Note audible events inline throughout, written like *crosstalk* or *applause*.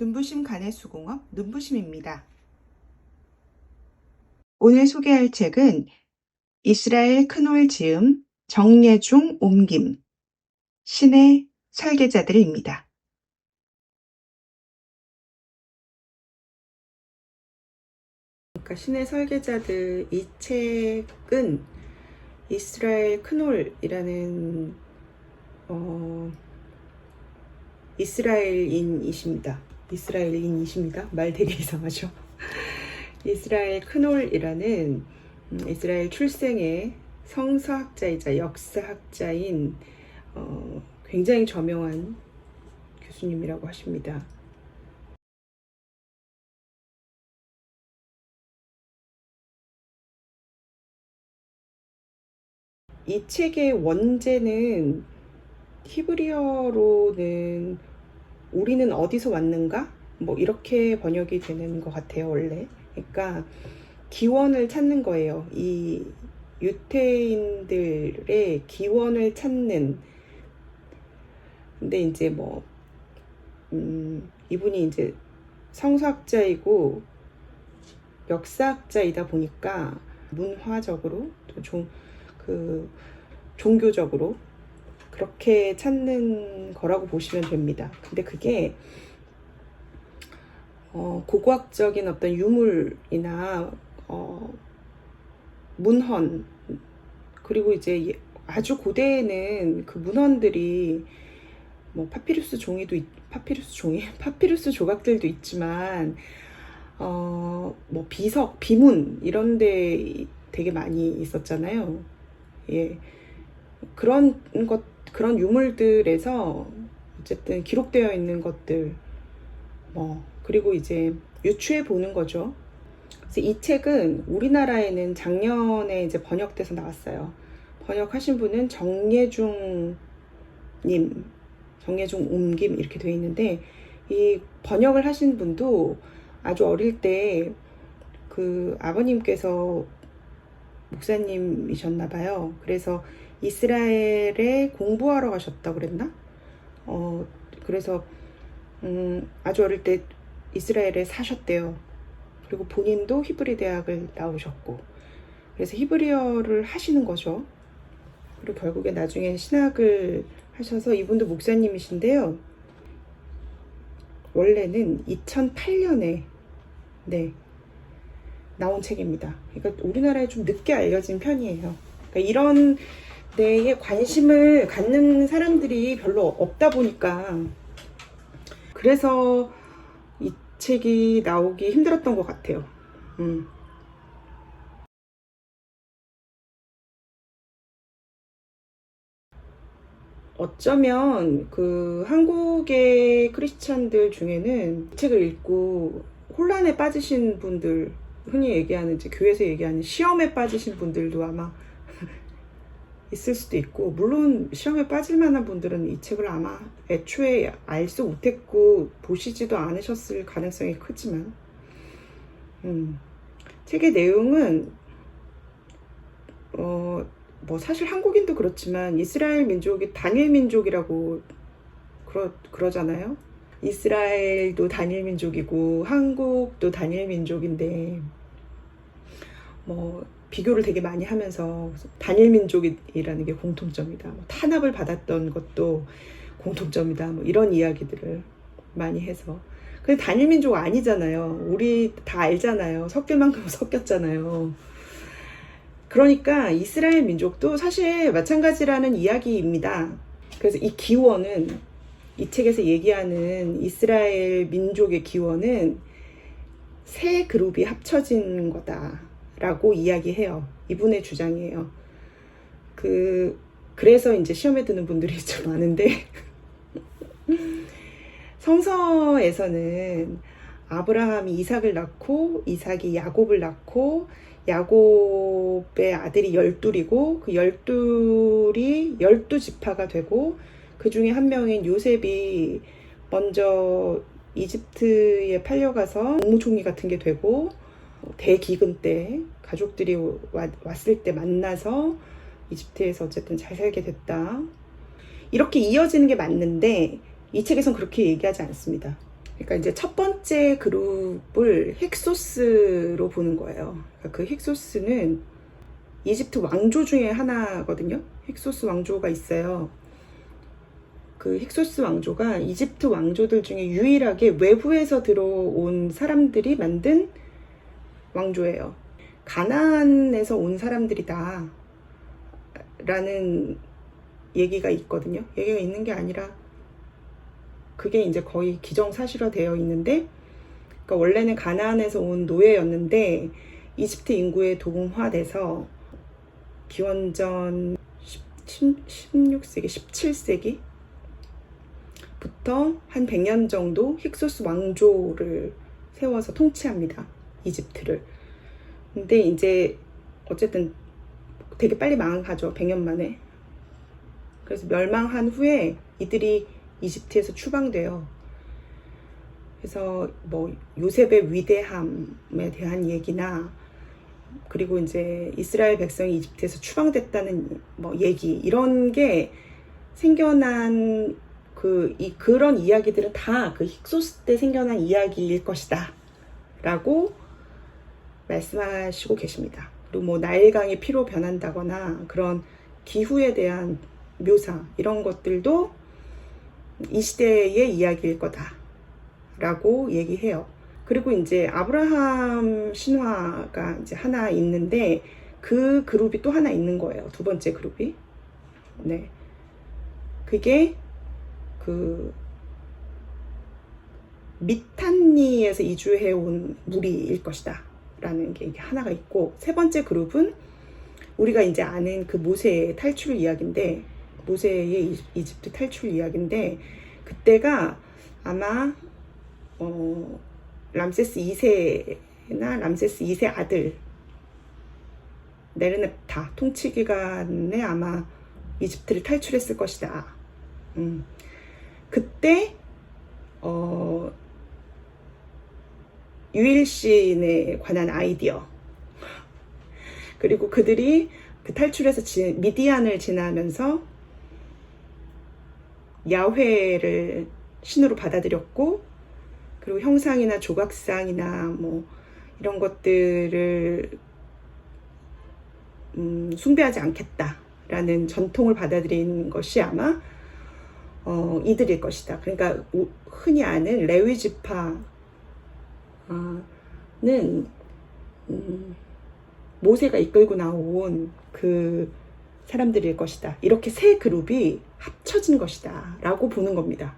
눈부심 간의 수공업 눈부심입니다. 오늘 소개할 책은 이스라엘 큰홀 지음 정예중 옮김 신의 설계자들입니다. 그러니까 신의 설계자들 이 책은 이스라엘 큰홀이라는 어, 이스라엘인이십니다. 이스라엘인이십니다. 말 되게 *laughs* 이상하죠. 이스라엘 큰홀이라는 음, 이스라엘 출생의 성서학자이자 역사학자인 어, 굉장히 저명한 교수님이라고 하십니다. 이 책의 원제는 히브리어로는 우리는 어디서 왔는가? 뭐 이렇게 번역이 되는 것 같아요, 원래. 그러니까 기원을 찾는 거예요. 이 유태인들의 기원을 찾는. 근데 이제 뭐, 음, 이분이 이제 성서학자이고 역사학자이다 보니까 문화적으로 또 좀 그 종교적으로 그렇게 찾는 거라고 보시면 됩니다. 근데 그게 어, 고고학적인 어떤 유물이나 어, 문헌 그리고 이제 예- 아주 고대에는 그 문헌들이 뭐 파피루스 종이도 있- 파피루스 종이 *laughs* 파피루스 조각들도 있지만 어, 뭐 비석 비문 이런 데 되게 많이 있었잖아요. 예. 그런 것 그런 유물들에서 어쨌든 기록되어 있는 것들 뭐 그리고 이제 유추해 보는 거죠. 그래서 이 책은 우리나라에는 작년에 이제 번역돼서 나왔어요. 번역하신 분은 정예중 님, 정예중 옮김 이렇게 돼 있는데 이 번역을 하신 분도 아주 어릴 때 그 아버님께서 목사님이셨나 봐요. 그래서 이스라엘에 공부하러 가셨다고 그랬나? 어, 그래서 음, 아주 어릴 때 이스라엘에 사셨대요. 그리고 본인도 히브리 대학을 나오셨고, 그래서 히브리어를 하시는 거죠. 그리고 결국에 나중에 신학을 하셔서 이분도 목사님이신데요. 원래는 2008년에 네 나온 책입니다. 그러니까 우리나라에 좀 늦게 알려진 편이에요. 그러니까 이런 데에 관심을 갖는 사람들이 별로 없다 보니까 그래서 이 책이 나오기 힘들었던 것 같아요. 음. 어쩌면 그 한국의 크리스찬들 중에는 이 책을 읽고 혼란에 빠지신 분들, 흔히 얘기하는 이제 교회에서 얘기하는 시험에 빠지신 분들도 아마 *laughs* 있을 수도 있고, 물론 시험에 빠질 만한 분들은 이 책을 아마 애초에 알수 못했고 보시지도 않으셨을 가능성이 크지만, 음, 책의 내용은 어, 뭐 사실 한국인도 그렇지만 이스라엘 민족이 단일 민족이라고 그러, 그러잖아요. 이스라엘도 단일 민족이고 한국도 단일 민족인데 뭐 비교를 되게 많이 하면서 단일 민족이라는 게 공통점이다. 뭐 탄압을 받았던 것도 공통점이다. 뭐 이런 이야기들을 많이 해서. 근데 단일 민족 아니잖아요. 우리 다 알잖아요. 섞일 만큼 *laughs* 섞였잖아요. 그러니까 이스라엘 민족도 사실 마찬가지라는 이야기입니다. 그래서 이 기원은 이 책에서 얘기하는 이스라엘 민족의 기원은 세 그룹이 합쳐진 거다 라고 이야기해요. 이분의 주장이에요. 그 그래서 이제 시험에 드는 분들이 *laughs* 좀 많은데 *laughs* 성서에서는 아브라함이 이삭을 낳고 이삭이 야곱을 낳고 야곱의 아들이 열둘이고 그 열둘이 열두 지파가 되고 그 중에 한 명인 요셉이 먼저 이집트에 팔려가서 국무총리 같은 게 되고 대기근 때 가족들이 와- 왔을 때 만나서 이집트에서 어쨌든 잘 살게 됐다. 이렇게 이어지는 게 맞는데 이 책에선 그렇게 얘기하지 않습니다. 그러니까 이제 첫 번째 그룹을 헥소스로 보는 거예요. 그러니까 그 헥소스는 이집트 왕조 중에 하나거든요. 헥소스 왕조가 있어요. 그 헥소스 왕조가 이집트 왕조들 중에 유일하게 외부에서 들어온 사람들이 만든 왕조예요. 가나안에서 온 사람들이다. 라는 얘기가 있거든요. 얘기가 있는 게 아니라 그게 이제 거의 기정사실화 되어 있는데 그러니까 원래는 가나안에서 온 노예였는데 이집트 인구에 동화돼서 기원전 16세기, 17세기 부터 한 100년 정도 힉소스 왕조를 세워서 통치합니다. 이집트를. 근데 이제 어쨌든 되게 빨리 망하죠. 100년 만에. 그래서 멸망한 후에 이들이 이집트에서 추방돼요. 그래서 뭐 요셉의 위대함에 대한 얘기나 그리고 이제 이스라엘 백성이 이집트에서 추방됐다는 뭐 얘기 이런 게 생겨난 그 이 그런 이야기들은 다 그 힉소스 때 생겨난 이야기일 것이다라고 말씀하시고 계십니다. 그리고 뭐 나일강이 피로 변한다거나 그런 기후에 대한 묘사 이런 것들도 이 시대의 이야기일 거다라고 얘기해요. 그리고 이제 아브라함 신화가 이제 하나 있는데 그 그룹이 또 하나 있는 거예요. 두 번째 그룹이. 네. 그게 그 미탄니에서 이주해 온 무리일 것이다. 라는 게 하나가 있고 세 번째 그룹은 우리가 이제 아는 그 모세의 탈출 이야기인데 모세의 이집트 탈출 이야기인데 그때가 아마 어, 람세스 2세나 람세스 2세 아들 네르넵타 통치 기간에 아마 이집트를 탈출했을 것이다. 음. 그때 어, 유일신에 관한 아이디어 그리고 그들이 그 탈출해서 지, 미디안을 지나면서 야훼를 신으로 받아들였고 그리고 형상이나 조각상이나 뭐 이런 것들을 음, 숭배하지 않겠다라는 전통을 받아들인 것이 아마 어, 이들일 것이다. 그러니까 흔히 아는 레위 지파 는 음, 모세가 이끌고 나온 그 사람들일 것이다. 이렇게 세 그룹이 합쳐진 것이다. 라고 보는 겁니다.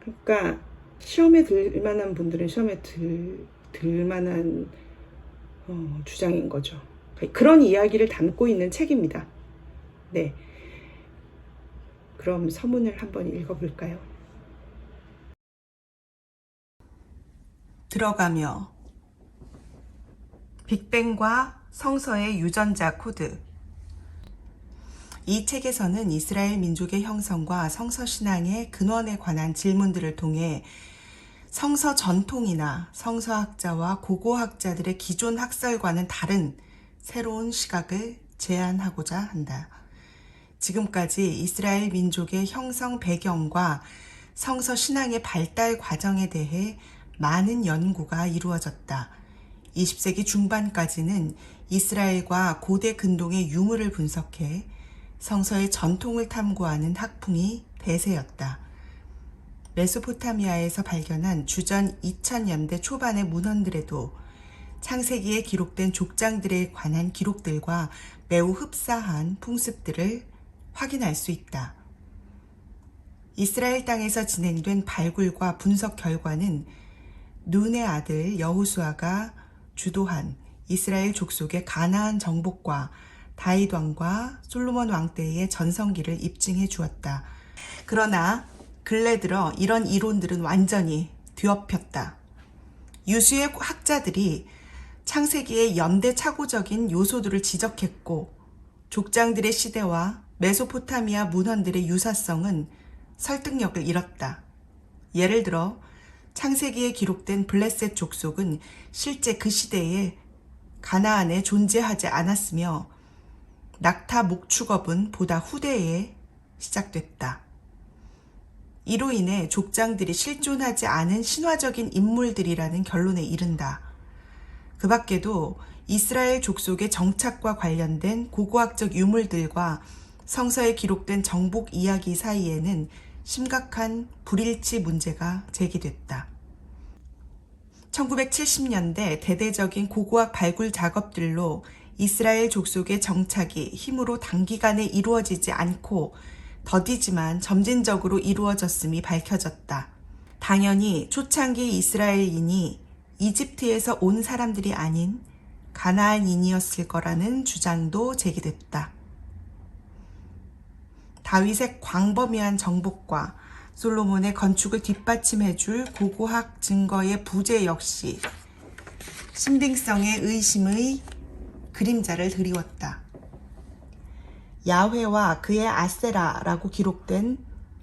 그러니까 시험에 들 만한 분들은 시험에 들, 들 만한 어, 주장인 거죠. 그런 이야기를 담고 있는 책입니다. 네. 그럼 서문을 한번 읽어볼까요? 들어가며 빅뱅과 성서의 유전자 코드 이 책에서는 이스라엘 민족의 형성과 성서 신앙의 근원에 관한 질문들을 통해 성서 전통이나 성서학자와 고고학자들의 기존 학설과는 다른 새로운 시각을 제안하고자 한다. 지금까지 이스라엘 민족의 형성 배경과 성서 신앙의 발달 과정에 대해 많은 연구가 이루어졌다. 20세기 중반까지는 이스라엘과 고대 근동의 유물을 분석해 성서의 전통을 탐구하는 학풍이 대세였다. 메소포타미아에서 발견한 주전 2000년대 초반의 문헌들에도 창세기에 기록된 족장들에 관한 기록들과 매우 흡사한 풍습들을 확인할 수 있다. 이스라엘 땅에서 진행된 발굴과 분석 결과는 눈의 아들 여호수아가 주도한 이스라엘 족속의 가나안 정복과 다윗 왕과 솔로몬 왕 때의 전성기를 입증해 주었다. 그러나 근래 들어 이런 이론들은 완전히 뒤엎였다. 유수의 학자들이 창세기의 연대 착오적인 요소들을 지적했고 족장들의 시대와 메소포타미아 문헌들의 유사성은 설득력을 잃었다. 예를 들어 창세기에 기록된 블레셋 족속은 실제 그 시대에 가나안에 존재하지 않았으며 낙타 목축업은 보다 후대에 시작됐다. 이로 인해 족장들이 실존하지 않은 신화적인 인물들이라는 결론에 이른다. 그 밖에도 이스라엘 족속의 정착과 관련된 고고학적 유물들과 성서에 기록된 정복 이야기 사이에는 심각한 불일치 문제가 제기됐다. 1970년대 대대적인 고고학 발굴 작업들로 이스라엘 족속의 정착이 힘으로 단기간에 이루어지지 않고 더디지만 점진적으로 이루어졌음이 밝혀졌다. 당연히 초창기 이스라엘인이 이집트에서 온 사람들이 아닌 가나안인이었을 거라는 주장도 제기됐다. 다윗의 광범위한 정복과 솔로몬의 건축을 뒷받침해줄 고고학 증거의 부재 역시 신빙성의 의심의 그림자를 드리웠다. 야훼와 그의 아세라라고 기록된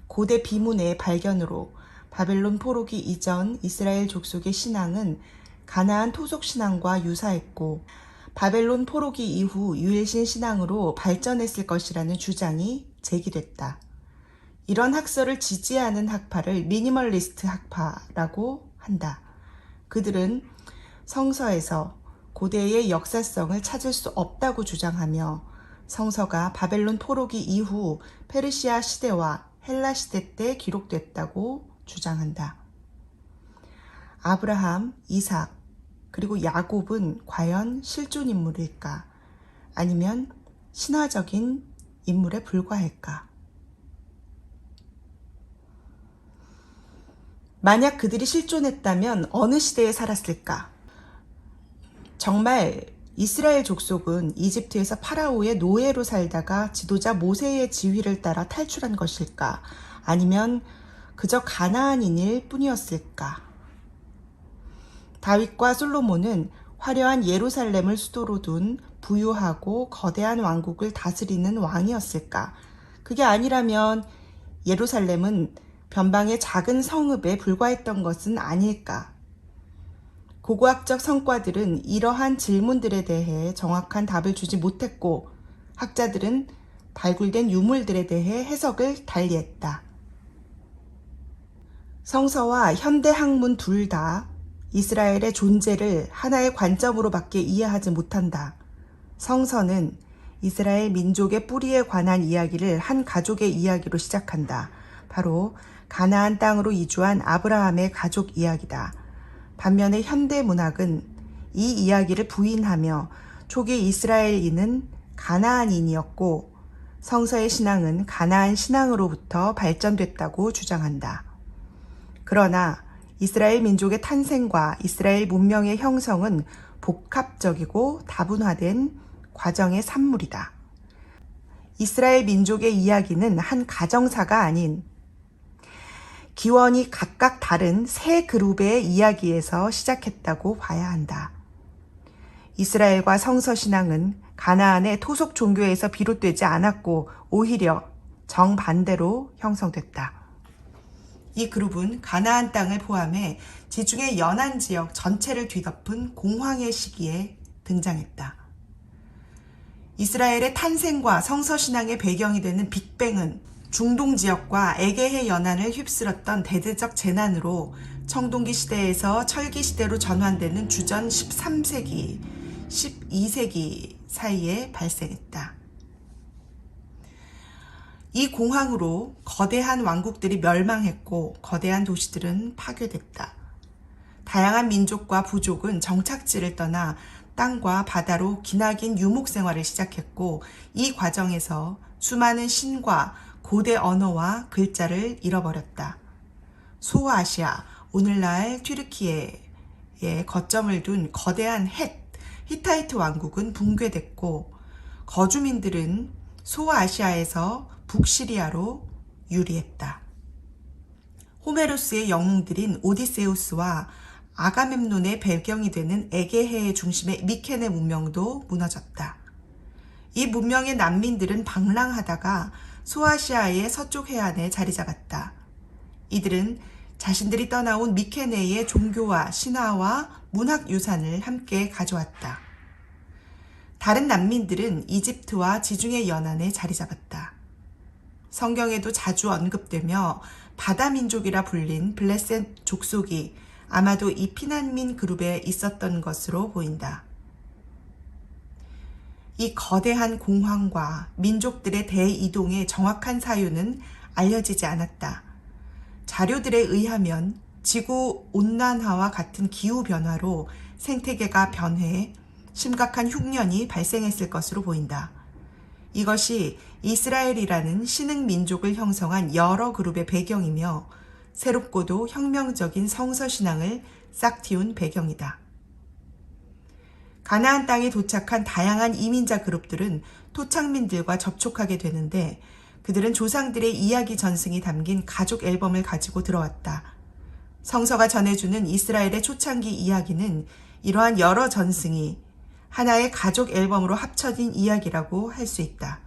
고대 비문의 발견으로 바벨론 포로기 이전 이스라엘 족속의 신앙은 가나안 토속 신앙과 유사했고 바벨론 포로기 이후 유일신 신앙으로 발전했을 것이라는 주장이 제기됐다. 이런 학설을 지지하는 학파를 미니멀리스트 학파라고 한다. 그들은 성서에서 고대의 역사성을 찾을 수 없다고 주장하며 성서가 바벨론 포로기 이후 페르시아 시대와 헬라 시대 때 기록됐다고 주장한다. 아브라함, 이삭, 그리고 야곱은 과연 실존 인물일까? 아니면 신화적인 인물에 불과할까? 만약 그들이 실존했다면 어느 시대에 살았을까? 정말 이스라엘 족속은 이집트에서 파라오의 노예로 살다가 지도자 모세의 지휘를 따라 탈출한 것일까? 아니면 그저 가나안인일 뿐이었을까? 다윗과 솔로몬은 화려한 예루살렘을 수도로 둔 부유하고 거대한 왕국을 다스리는 왕이었을까? 그게 아니라면 예루살렘은 변방의 작은 성읍에 불과했던 것은 아닐까? 고고학적 성과들은 이러한 질문들에 대해 정확한 답을 주지 못했고 학자들은 발굴된 유물들에 대해 해석을 달리했다. 성서와 현대 학문 둘 다 이스라엘의 존재를 하나의 관점으로밖에 이해하지 못한다. 성서는 이스라엘 민족의 뿌리에 관한 이야기를 한 가족의 이야기로 시작한다. 바로 가나안 땅으로 이주한 아브라함의 가족 이야기다. 반면에 현대 문학은 이 이야기를 부인하며 초기 이스라엘인은 가나안인이었고 성서의 신앙은 가나안 신앙으로부터 발전됐다고 주장한다. 그러나 이스라엘 민족의 탄생과 이스라엘 문명의 형성은 복합적이고 다분화된 과정의 산물이다. 이스라엘 민족의 이야기는 한 가정사가 아닌 기원이 각각 다른 세 그룹의 이야기에서 시작했다고 봐야 한다. 이스라엘과 성서신앙은 가나안의 토속 종교에서 비롯되지 않았고 오히려 정반대로 형성됐다. 이 그룹은 가나안 땅을 포함해 지중해 연안 지역 전체를 뒤덮은 공황의 시기에 등장했다. 이스라엘의 탄생과 성서신앙의 배경이 되는 빅뱅은 중동 지역과 에게해 연안을 휩쓸었던 대대적 재난으로 청동기 시대에서 철기 시대로 전환되는 주전 13세기, 12세기 사이에 발생했다. 이 공황으로 거대한 왕국들이 멸망했고 거대한 도시들은 파괴됐다. 다양한 민족과 부족은 정착지를 떠나 땅과 바다로 기나긴 유목 생활을 시작했고 이 과정에서 수많은 신과 고대 언어와 글자를 잃어버렸다. 소아시아, 오늘날 튀르키예에 거점을 둔 거대한 헷, 히타이트 왕국은 붕괴됐고 거주민들은 소아시아에서 북시리아로 유리했다. 호메로스의 영웅들인 오디세우스와 아가멤논의 배경이 되는 에게해의 중심의 미케네 문명도 무너졌다. 이 문명의 난민들은 방랑하다가 소아시아의 서쪽 해안에 자리 잡았다. 이들은 자신들이 떠나온 미케네의 종교와 신화와 문학 유산을 함께 가져왔다. 다른 난민들은 이집트와 지중해 연안에 자리 잡았다. 성경에도 자주 언급되며 바다 민족이라 불린 블레셋 족속이 아마도 이 피난민 그룹에 있었던 것으로 보인다. 이 거대한 공황과 민족들의 대이동의 정확한 사유는 알려지지 않았다. 자료들에 의하면 지구 온난화와 같은 기후 변화로 생태계가 변해 심각한 흉년이 발생했을 것으로 보인다. 이것이 이스라엘이라는 신흥 민족을 형성한 여러 그룹의 배경이며 새롭고도 혁명적인 성서 신앙을 싹 틔운 배경이다. 가나안 땅에 도착한 다양한 이민자 그룹들은 토착민들과 접촉하게 되는데 그들은 조상들의 이야기 전승이 담긴 가족 앨범을 가지고 들어왔다. 성서가 전해주는 이스라엘의 초창기 이야기는 이러한 여러 전승이 하나의 가족 앨범으로 합쳐진 이야기라고 할 수 있다.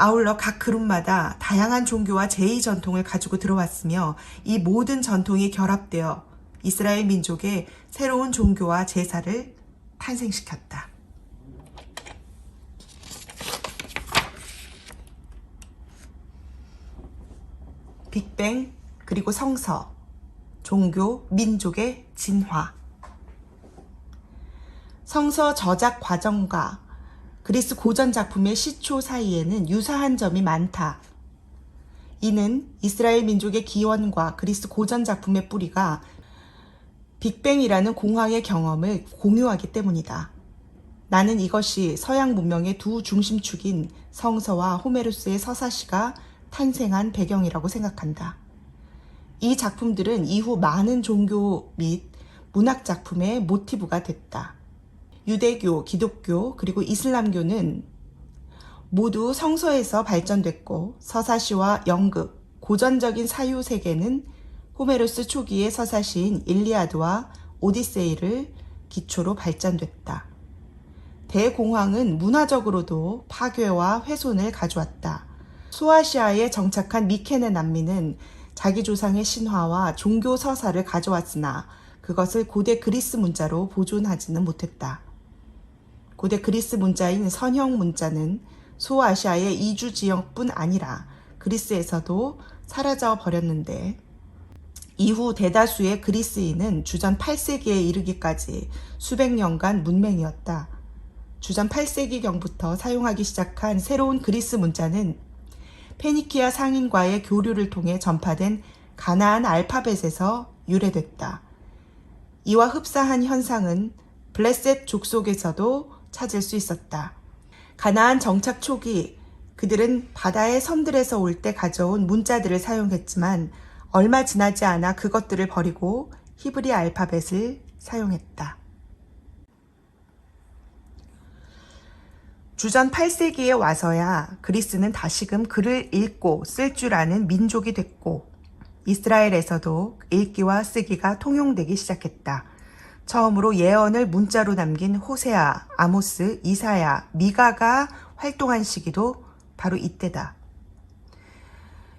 아울러 각 그룹마다 다양한 종교와 제의 전통을 가지고 들어왔으며 이 모든 전통이 결합되어 이스라엘 민족의 새로운 종교와 제사를 탄생시켰다. 빅뱅 그리고 성서, 종교, 민족의 진화. 성서 저작 과정과 그리스 고전 작품의 시초 사이에는 유사한 점이 많다. 이는 이스라엘 민족의 기원과 그리스 고전 작품의 뿌리가 빅뱅이라는 공황의 경험을 공유하기 때문이다. 나는 이것이 서양 문명의 두 중심축인 성서와 호메로스의 서사시가 탄생한 배경이라고 생각한다. 이 작품들은 이후 많은 종교 및 문학 작품의 모티브가 됐다. 유대교, 기독교, 그리고 이슬람교는 모두 성서에서 발전됐고 서사시와 연극, 고전적인 사유 세계는 호메로스 초기의 서사시인 일리아드와 오디세이를 기초로 발전됐다. 대공황은 문화적으로도 파괴와 훼손을 가져왔다. 소아시아에 정착한 미케네 난민은 자기 조상의 신화와 종교 서사를 가져왔으나 그것을 고대 그리스 문자로 보존하지는 못했다. 고대 그리스 문자인 선형 문자는 소아시아의 이주 지역뿐 아니라 그리스에서도 사라져 버렸는데 이후 대다수의 그리스인은 주전 8세기에 이르기까지 수백 년간 문맹이었다. 주전 8세기경부터 사용하기 시작한 새로운 그리스 문자는 페니키아 상인과의 교류를 통해 전파된 가나안 알파벳에서 유래됐다. 이와 흡사한 현상은 블레셋 족속에서도 찾을 수 있었다. 가나안 정착 초기 그들은 바다의 섬들에서 올 때 가져온 문자들을 사용했지만 얼마 지나지 않아 그것들을 버리고 히브리 알파벳을 사용했다. 주전 8세기에 와서야 그리스는 다시금 글을 읽고 쓸 줄 아는 민족이 됐고 이스라엘에서도 읽기와 쓰기가 통용되기 시작했다. 처음으로 예언을 문자로 남긴 호세아, 아모스, 이사야, 미가가 활동한 시기도 바로 이때다.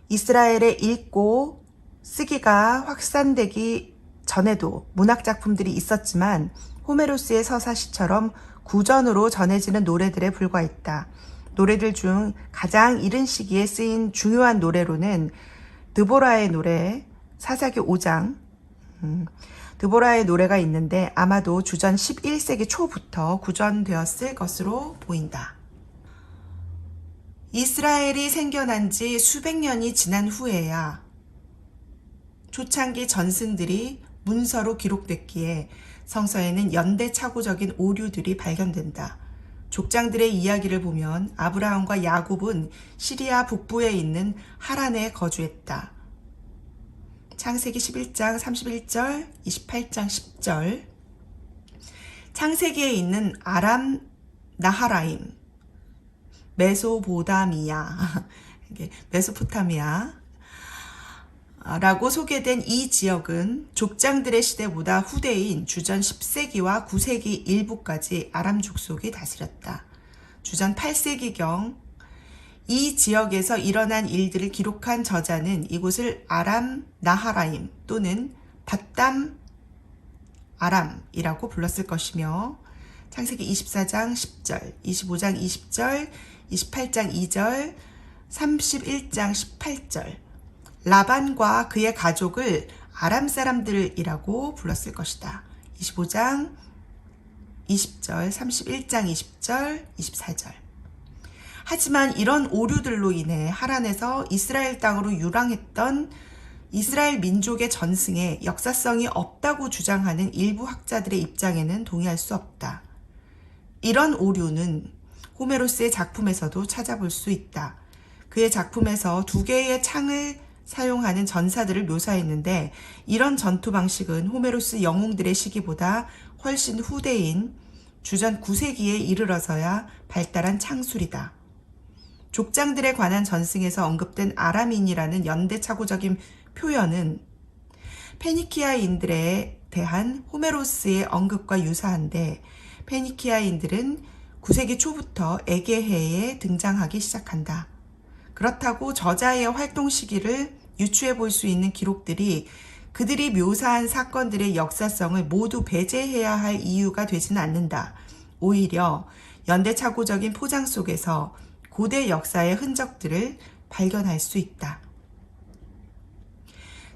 이스라엘에 읽고 쓰기가 확산되기 전에도 문학작품들이 있었지만 호메로스의 서사시처럼 구전으로 전해지는 노래들에 불과했다. 노래들 중 가장 이른 시기에 쓰인 중요한 노래로는 드보라의 노래, 사사기 5장, 음, 드보라의 노래가 있는데 아마도 주전 11세기 초부터 구전되었을 것으로 보인다. 이스라엘이 생겨난 지 수백 년이 지난 후에야 초창기 전승들이 문서로 기록됐기에 성서에는 연대차고적인 오류들이 발견된다. 족장들의 이야기를 보면 아브라함과 야곱은 시리아 북부에 있는 하란에 거주했다. 창세기 11장 31절, 28장 10절. 창세기에 있는 아람 나하라임, 메소보다미아, *laughs* 메소포타미아, 라고 소개된 이 지역은 족장들의 시대보다 후대인 주전 10세기와 9세기 일부까지 아람 족속이 다스렸다. 주전 8세기경 이 지역에서 일어난 일들을 기록한 저자는 이곳을 아람 나하라임 또는 바담 아람이라고 불렀을 것이며 창세기 24장 10절, 25장 20절, 28장 2절, 31장 18절 라반과 그의 가족을 아람 사람들이라고 불렀을 것이다. 25장 20절, 31장 20절, 24절. 하지만 이런 오류들로 인해 하란에서 이스라엘 땅으로 유랑했던 이스라엘 민족의 전승에 역사성이 없다고 주장하는 일부 학자들의 입장에는 동의할 수 없다. 이런 오류는 호메로스의 작품에서도 찾아볼 수 있다. 그의 작품에서 두 개의 창을 사용하는 전사들을 묘사했는데 이런 전투 방식은 호메로스 영웅들의 시기보다 훨씬 후대인 주전 9세기에 이르러서야 발달한 창술이다. 족장들에 관한 전승에서 언급된 아람인이라는 연대착오적인 표현은 페니키아인들에 대한 호메로스의 언급과 유사한데 페니키아인들은 9세기 초부터 에게해에 등장하기 시작한다. 그렇다고 저자의 활동 시기를 유추해 볼 수 있는 기록들이 그들이 묘사한 사건들의 역사성을 모두 배제해야 할 이유가 되지는 않는다. 오히려 연대착오적인 포장 속에서 고대 역사의 흔적들을 발견할 수 있다.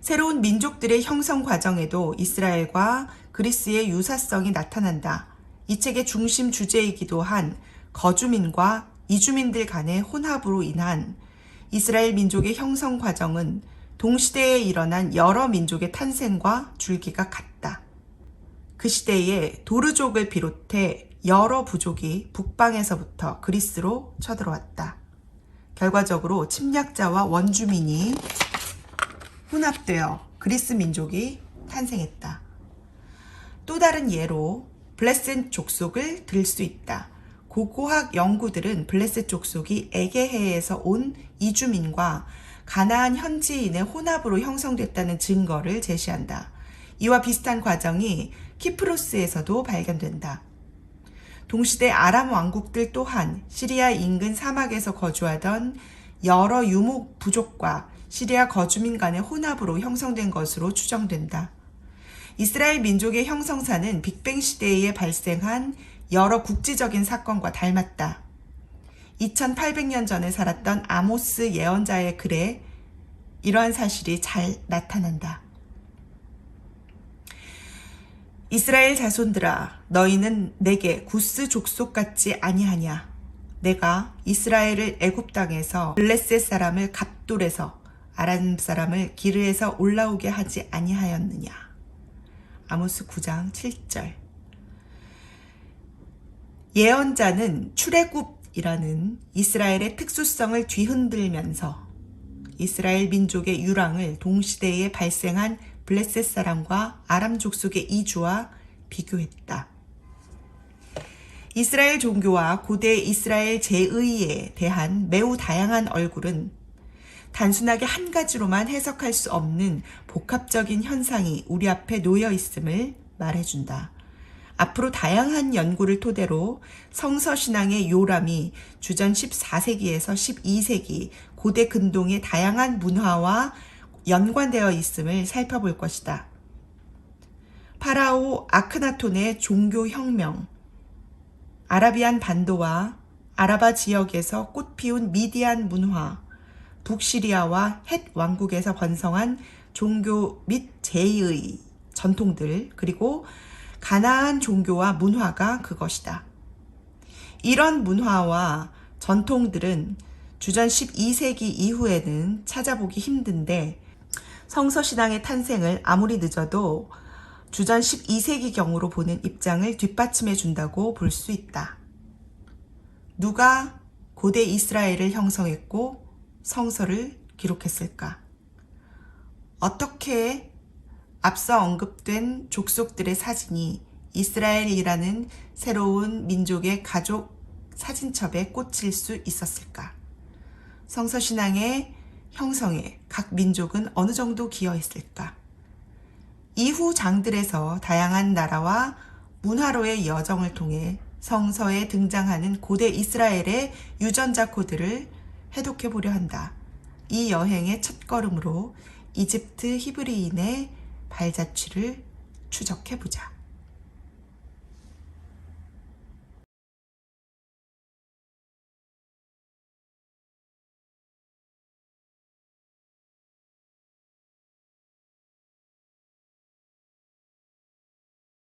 새로운 민족들의 형성 과정에도 이스라엘과 그리스의 유사성이 나타난다. 이 책의 중심 주제이기도 한 거주민과 이주민들 간의 혼합으로 인한 이스라엘 민족의 형성 과정은 동시대에 일어난 여러 민족의 탄생과 줄기가 같다. 그 시대에 도르족을 비롯해 여러 부족이 북방에서부터 그리스로 쳐들어왔다. 결과적으로 침략자와 원주민이 혼합되어 그리스 민족이 탄생했다. 또 다른 예로 블레셋 족속을 들 수 있다. 고고학 연구들은 블레셋 족속이 에게해에서 온 이주민과 가나안 현지인의 혼합으로 형성됐다는 증거를 제시한다. 이와 비슷한 과정이 키프로스에서도 발견된다. 동시대 아람 왕국들 또한 시리아 인근 사막에서 거주하던 여러 유목 부족과 시리아 거주민 간의 혼합으로 형성된 것으로 추정된다. 이스라엘 민족의 형성사는 빅뱅 시대에 발생한 여러 국지적인 사건과 닮았다. 2800년 전에 살았던 아모스 예언자의 글에 이러한 사실이 잘 나타난다. 이스라엘 자손들아 너희는 내게 구스 족속 같지 아니하냐? 내가 이스라엘을 애굽 땅에서 블레셋 사람을 갑돌에서 아람 사람을 기르에서 올라오게 하지 아니하였느냐? 아모스 9장 7절. 예언자는 출애굽이라는 이스라엘의 특수성을 뒤흔들면서 이스라엘 민족의 유랑을 동시대에 발생한 블레셋 사람과 아람 족속의 이주와 비교했다. 이스라엘 종교와 고대 이스라엘 제의에 대한 매우 다양한 얼굴은 단순하게 한 가지로만 해석할 수 없는 복합적인 현상이 우리 앞에 놓여 있음을 말해준다. 앞으로 다양한 연구를 토대로 성서신앙의 요람이 주전 14세기에서 12세기 고대 근동의 다양한 문화와 연관되어 있음을 살펴볼 것이다. 파라오 아크나톤의 종교혁명, 아라비안 반도와 아라바 지역에서 꽃피운 미디안 문화, 북시리아와 헷 왕국에서 번성한 종교 및 제의 전통들, 그리고 가나안 종교와 문화가 그것이다. 이런 문화와 전통들은 주전 12세기 이후에는 찾아보기 힘든데 성서신앙의 탄생을 아무리 늦어도 주전 12세기경으로 보는 입장을 뒷받침해 준다고 볼 수 있다. 누가 고대 이스라엘을 형성했고 성서를 기록했을까? 어떻게 앞서 언급된 족속들의 사진이 이스라엘이라는 새로운 민족의 가족 사진첩에 꽂힐 수 있었을까? 성서신앙의 형성에 각 민족은 어느 정도 기여했을까? 이후 장들에서 다양한 나라와 문화로의 여정을 통해 성서에 등장하는 고대 이스라엘의 유전자 코드를 해독해 보려 한다. 이 여행의 첫 걸음으로 이집트 히브리인의 발자취를 추적해 보자.